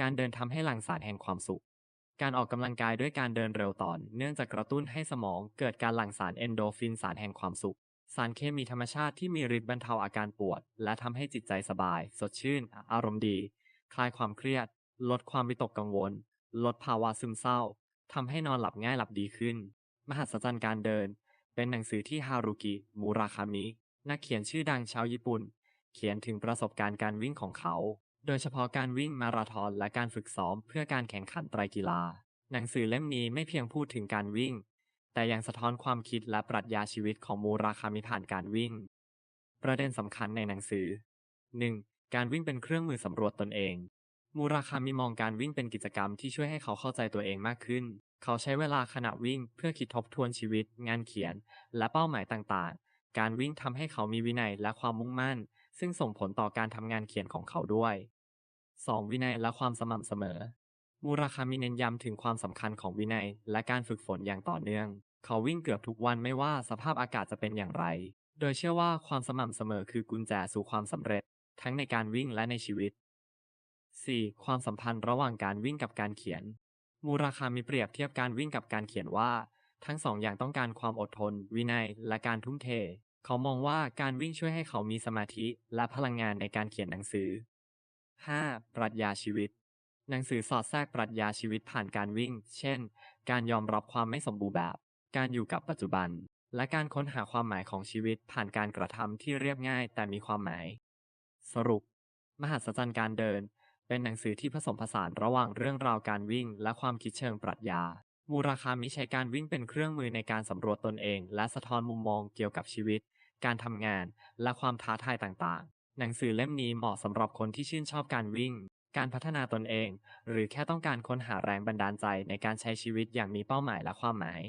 การเดินทำให้หลั่งสารแห่งความสุข การออกกำลังกายด้วยการเดินเร็วต่อเนื่องจะกกระตุ้นให้สมองเกิดการหลั่งสารเอนโดฟินสารแห่งความสุข สารเคมีธรรมชาติที่มีฤทธิ์บรรเทาอาการปวด และทำให้จิตใจสบาย สดชื่น อารมณ์ดี คลายความเครียด ลดความวิตกกังวล ลดภาวะซึมเศร้าทำให้นอนหลับง่ายหลับดีขึ้น มหัศจรรย์การเดิน เป็นหนังสือที่ฮารุกิ มูราคามิ นักเขียนชื่อดังชาวญี่ปุ่น เขียนถึงประสบการณ์การวิ่งของเขา โดยเฉพาะการวิ่งมาราธอนและการฝึกซ้อมเพื่อการแข่งขันไตรกีฬา หนังสือเล่มนี้ไม่เพียงพูดถึงการวิ่ง แต่ยังสะท้อนความคิดและปรัชญาชีวิตของมูราคามิผ่านการวิ่ง ประเด็นสำคัญในหนังสือ 1. การวิ่งเป็นเครื่องมือสำรวจตนเอง มูราคามิมองการวิ่งเป็นกิจกรรมที่ช่วยให้เขาเข้าใจตัวเองมากขึ้น เขาใช้เวลาขณะวิ่งเพื่อคิดทบทวนชีวิต งานเขียน และเป้าหมายต่างๆ การวิ่งทำให้เขามีวินัยและความมุ่งมั่น ซึ่งส่งผลต่อการทำงานเขียนของเขาด้วย 2. วินัยและความสม่ำเสมอ มูราคามิเน้นย้ำถึงความสำคัญของวินัย และการฝึกฝนอย่างต่อเนื่อง เขาวิ่งเกือบทุกวันไม่ว่าสภาพอากาศจะเป็นอย่างไร โดยเชื่อว่าความสม่ำเสมอคือกุญแจสู่ความสำเร็จ ทั้งในการวิ่งและในชีวิต 4. ความสัมพันธ์ระหว่างการวิ่งกับการเขียน มูราคามิเปรียบเทียบการวิ่งกับการเขียนว่า ทั้งสองอย่างต้องการความอดทน วินัย และการทุ่มเท เขามองว่าการวิ่งช่วยให้เขามีสมาธิและพลังงานในการเขียนหนังสือ 5. ปรัชญาชีวิต หนังสือสอดแทรกปรัชญาชีวิตผ่านการวิ่ง เช่น การยอมรับความไม่สมบูรณ์แบบ การอยู่กับปัจจุบัน และการค้นหาความหมายของชีวิตผ่านการกระทำที่เรียบง่ายแต่มีความหมาย สรุป มหัศจรรย์การเดิน เป็นหนังสือที่ผสมผสานระหว่างเรื่องราวการวิ่ง และความคิดเชิงปรัชญา มูราคามิใช้การวิ่งเป็นเครื่องมือในการสำรวจตนเอง และสะท้อนมุมมองเกี่ยวกับชีวิต การทำงาน และความท้าทายต่างๆ หนังสือเล่มนี้เหมาะสำหรับคนที่ชื่นชอบการวิ่ง การพัฒนาตนเอง หรือแค่ต้องการค้นหาแรงบันดาลใจในการใช้ชีวิตอย่างมีเป้าหมายและความหมาย